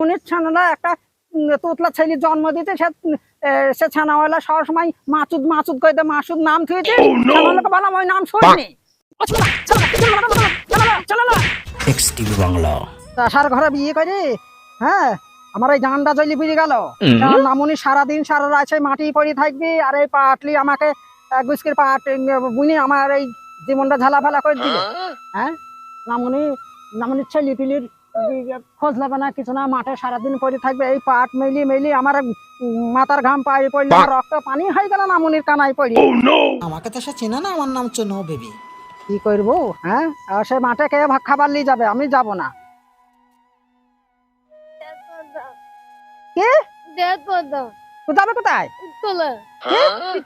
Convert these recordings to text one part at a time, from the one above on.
উনি ছানালা একটা তোতলা ছেলে জন্ম দিতে সে সে ছানাওয়ালা সবসময় মাসুদ মাসুদ কইতে মাসুদ নাম ছানালাকে বললাম ওই নাম শুনিনি ও ছানালা, ছানালা, ছানালা, ছানালা, ছানালা। X TV Bangla. তা সার ঘরে বিয়ে করে হ্যাঁ? আমার এই জানটা জলি পুড়ে গেল। নামুনি সারাদিন সারা রাত সেই মাটি পড়ে থাকবি আর এই পাটলি আমাকে গুস্কির পাট বুনি আমার এই জীবনটা ঝালাফালা করে দিল হ্যাঁ? নামুনি নামুনি ছেলে পিলির খোঁজ নেবে না কিছু না মাঠে সারাদিন পড়ে থাকবে এই পাট মেলি মেলি আমার মাথার ঘাম পায়ে পড়লে রক্ত পানি হয়ে গেল নামুনির কানাই পড়ি আমাকে তো সে চেনে না আমার নাম চেনো বেবি। কি করব হ্যাঁ? আর সে মাঠে কে খাবার নিয়ে যাবে আমি যাব না। কে কোথায়? তোলা ঠিক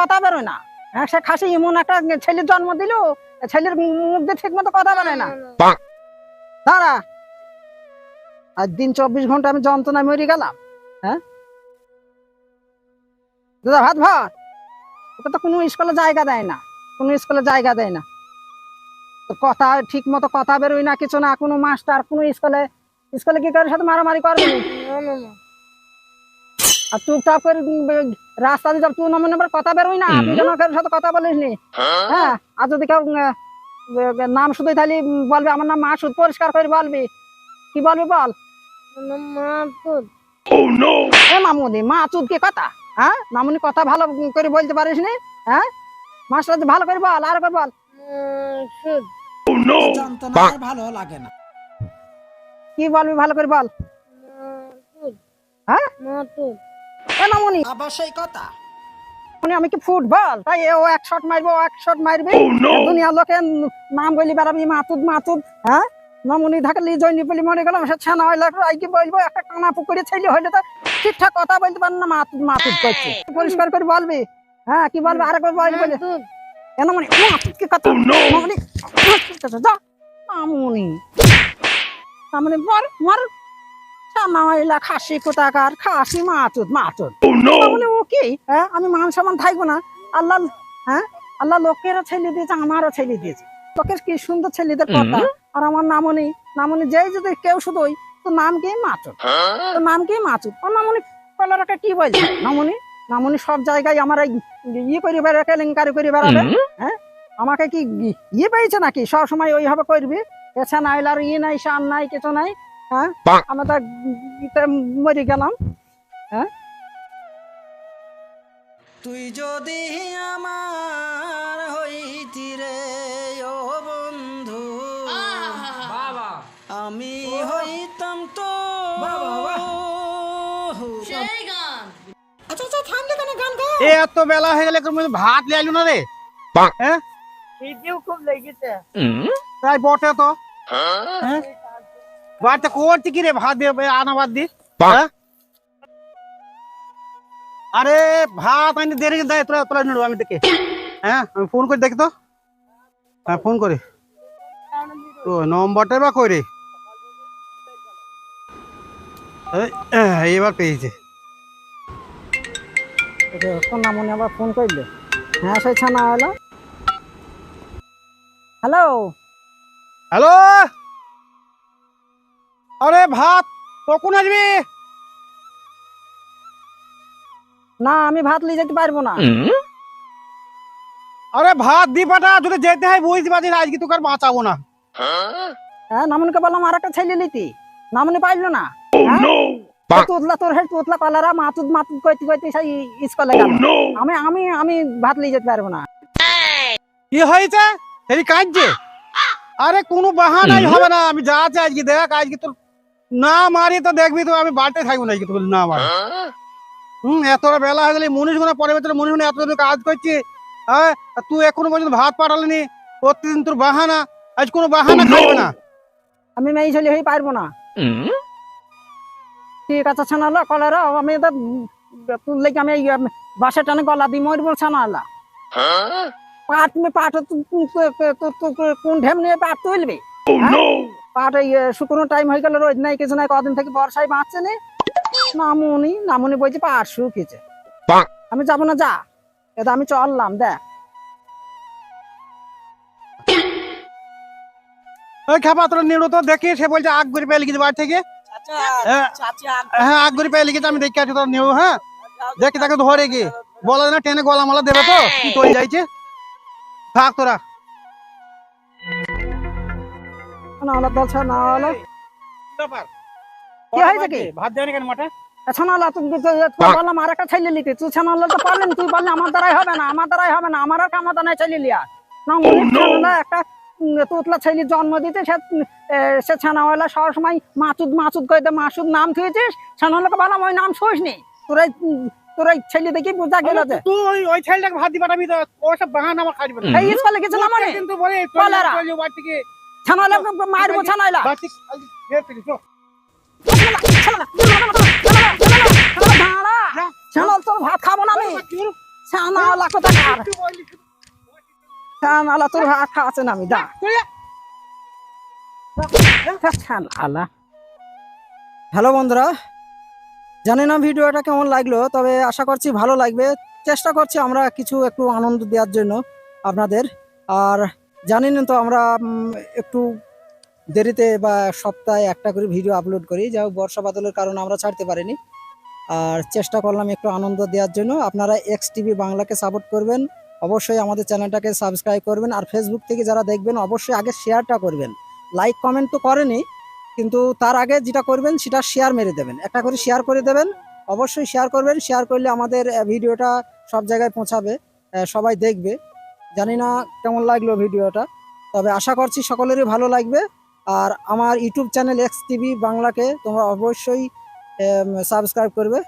কথা বেরোয় না। হ্যাঁ সে খাসি এমন একটা ছেলের জন্ম দিল ছেলের মুখ দিয়ে ঠিক মতো কথা বেরোয় না। দাঁড়া। আর দিন চব্বিশ ঘণ্টা আমি যন্ত্রণায় মরে গেলাম হ্যাঁ? দাদা ভাত ভাত। ওকে তো কোনো স্কুলে জায়গা দেয় না কোনো স্কুলে জায়গা দেয় না। তো কথা ঠিক মতো কথা বেরোয় না কিছু না কোনো মাস্টার কোনো স্কুলে স্কুলে কি করে সাথে মারামারি করবে আর চুপচাপ করে রাস্তা দিয়ে তুই না মনে কথা বেরোই না তুই যেন কারোর সাথে কথা বলিস নি হ্যাঁ? আর যদি কেউ নাম শুধু তাহলে বলবি আমার নাম মাসুদ পরিষ্কার করে বলবি। কি বলবি বল? তো এ মামুনি মাসুদ কি কথা? হ্যাঁ? মামুনি কথা ভালো করে বলতে পারিস নি? হ্যাঁ? মাস্টার ভালো করে বল আর বল। আর ভালো লাগে না। কি বলবি ভালো করে বল। হ্যাঁ? মামুনি। আবার সেই কথা। মামুনি আমি কি ফুটবল? তাই ও এক শট মারবো ও এক শট মারবি। দুনিয়ার লোকে নাম বলি বেড়াবি মাতুদ মাতুদ হ্যাঁ? মামুনি থাকলে জয়নি বলি মনে গেলাম সে ছানা হইলে আই কি বলব একটা কানা পুকুরে ছেলে হইলে তো ঠিকঠাক কথা বলতে পার না মাতুদ মাতুদ করছে। পরিষ্কার করে বলবি হ্যাঁ কি বলবি আরেকবার বলবি বলে। দুধ কেন মানে মাতুদ কি কথা? মাতুদ কথা, যা মামুনি মামুনি বল মর। ছানা খাসি কোথাকার? খাসি মাতুদ মাতুদ। মানে ও কি? হ্যাঁ আমি মান সমান থাকব না। আল্লাহ হ্যাঁ? আল্লাহ লোকেরও ছেলে দিয়েছে আমারও ছেলে দিয়েছে। লোকের কি সুন্দর ছেলেদের কথা? আর আমার নামনি নামনি যেই যদি কেউ শুধুই তো নাম কি? তো নাম কি? ও নামনি কলারকে কি নামনি? নামনি সব জায়গায় আমার এই ইয়ে করে বেড়াবে কেলেঙ্কারি করে বেড়াবে। হ্যাঁ? আমাকে কি ইয়ে পেয়েছে নাকি? সবসময় ওইভাবে করবি? এছা নাই আর ইয়ে নাই শান নাই কিছু নাই। হ্যাঁ? আমরা মরে গেলাম। তুই যদি আমার হইতি রে ও বন্ধু আমি হইতাম তো আচ্ছা আচ্ছা এত বেলা হয়ে গেলে ভাত লিয়ে আইলু না রে? হ্যাঁ? খুব লেগেছে। তাই বটে তো। হ্যাঁ? বাড়িতে করছি কি রে ভাত আনা বাদ দি? আরে ভাত আনি দেরি দেয় তোরা তোরা নিড়ু আমি দেখে হ্যাঁ আমি ফোন করে দেখি তো হ্যাঁ ফোন করে তো নম্বরটা বা কই রে এবার পেয়েছে কোন নামনি আবার ফোন করলে হ্যাঁ সেই ছানা হলো হ্যালো হ্যালো আরে ভাত কখন আসবি না আমি ভাত নিয়ে যেতে পারব না আরে ভাত দি পাঠা যদি যেতে হয় বুঝতে পারছি না, আজকে তোকে আর বাঁচাবো না হ্যাঁ নামনিকে বললাম আর একটা ছেলে লিতি নামনি পাইলো না তুতলা তোর হেড তুতলা কলারা মাতুদ মাতুদ কইতে কইতে সেই স্কুলে গেল আমি আমি আমি ভাত নিয়ে যেতে পারব না কি হয়েছে এই কাঁদছে আরে কোনো বাহানাই হবে না আমি যা আছে আজকে দেখ আজকে তোর না মারি তো দেখবি তো আমি বাড়িতে থাকব না তোর না মারি। হুম এতটা বেলা হয়ে গেলে মনীষ গুণা পরে ভেতরে মনীষ গুণা এতদিন কাজ করছে হ্যাঁ? তুই এখনও পর্যন্ত ভাত পাঠালি প্রতিদিন তোর বাহানা আজ কোনো বাহানা খাইবে না। আমি মেয়ে ছেলে হয়ে পারব না। ঠিক আছে ছানালো কলারা আমি তো তোর লেগে আমি বাসা টানে গলা দিই মরবো ছানালা। পাট মে পাট কোন ঢেম নিয়ে পাট তুলবি? হ্যাঁ? পাট এই শুকনো টাইম হয়ে গেল রোজ নাই কিছু নাই কদিন থেকে বর্ষায় বাঁচছে নে। নামুনি নামুনি বলছে পাট শুকিয়েছে আমি যাব না যা। এটা আমি চললাম দেখ। ওই খাপা নিড়ো তো দেখি সে বলছে আগ করে পেয়ে লিখেছে বাড়ি থেকে। হ্যাঁ হ্যাঁ আগ করে পেয়ে লিখেছে আমি দেখে আছি তোর হ্যাঁ। দেখি তাকে ধরে গিয়ে। বলা না টেনে গলা মালা দেবে তো কি তৈরি যাইছে। থাক তোরা। ছানাওয়ালা দল ছানাওয়ালা কি হয়েছে কি? ভাত দেয়নি কেন মাঠে? ছানাওয়ালা তুই বললাম আর একটা ছেলে লিখতে তুই ছানাওয়ালা তো পারলেন তুই বললি আমার দ্বারাই হবে না আমার দ্বারাই হবে না আমার আর কামতা নাই ছেলে লিয়া না একটা উম, ছেলে জন্ম দিতে সে ছানাওয়ালা সবসময় মাসুদ মাসুদ কইতে মাসুদ নাম থুয়েছিস ছানাওয়ালাকে বললাম ওই নাম তোরাই উম, তোরাই ছেলে দেখি বোঝা গেল যে। তুই ওই ছেলেটাকে ভাত দিবা আমি তো ওসব বাহানা আমার খাইবে এই স্কুলে গেছিলাম মানে কিন্তু বলে চলে বাড়ি থেকে মারবো। ছানাল তোর ভাত খাব না আমি। তোর ভাত। না আমি দা। হ্যালো বন্ধুরা জানি না ভিডিওটা কেমন লাগল তবে আশা করছি ভালো লাগবে। চেষ্টা করছি আমরা কিছু একটু আনন্দ দেওয়ার জন্য আপনাদের। আর জানেন তো আমরা একটু দেরিতে বা সপ্তাহে একটা করে ভিডিও আপলোড করি। যা বর্ষা বাদলের কারণে আমরা ছাড়তে পারিনি। আর চেষ্টা করলাম একটু আনন্দ দেওয়ার জন্য। আপনারা এক্স টিভি বাংলাকে সাপোর্ট করবেন। অবশ্যই আমাদের চ্যানেলটাকে সাবস্ক্রাইব করবেন। আর ফেসবুক থেকে যারা দেখবেন, অবশ্যই আগে শেয়ারটা করবেন। লাইক কমেন্ট তো করেনি, কিন্তু তার আগে যেটা করবেন, সেটা শেয়ার মেরে দেবেন। একটা করে শেয়ার করে দেবেন। অবশ্যই শেয়ার করবেন। শেয়ার করলে আমাদের ভিডিওটা সব জায়গায় পৌঁছাবে। সবাই দেখবে। জানি না কেমন লাগল ভিডিওটা তবে আশা করছি সকলেরই ভালো লাগবে। আর আমার ইউটিউব চ্যানেল এক্স টিভি বাংলাকে তোমরা অবশ্যই সাবস্ক্রাইব করবে।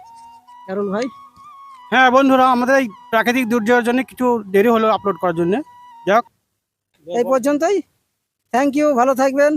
কারুল ভাই? হ্যাঁ বন্ধুরা আমাদের এই প্রাকৃতিক দুর্যোগের জন্য কিছু দেরি হলো আপলোড করার জন্য। যাক। এই পর্যন্তই। থ্যাংক ইউ ভালো থাকবেন।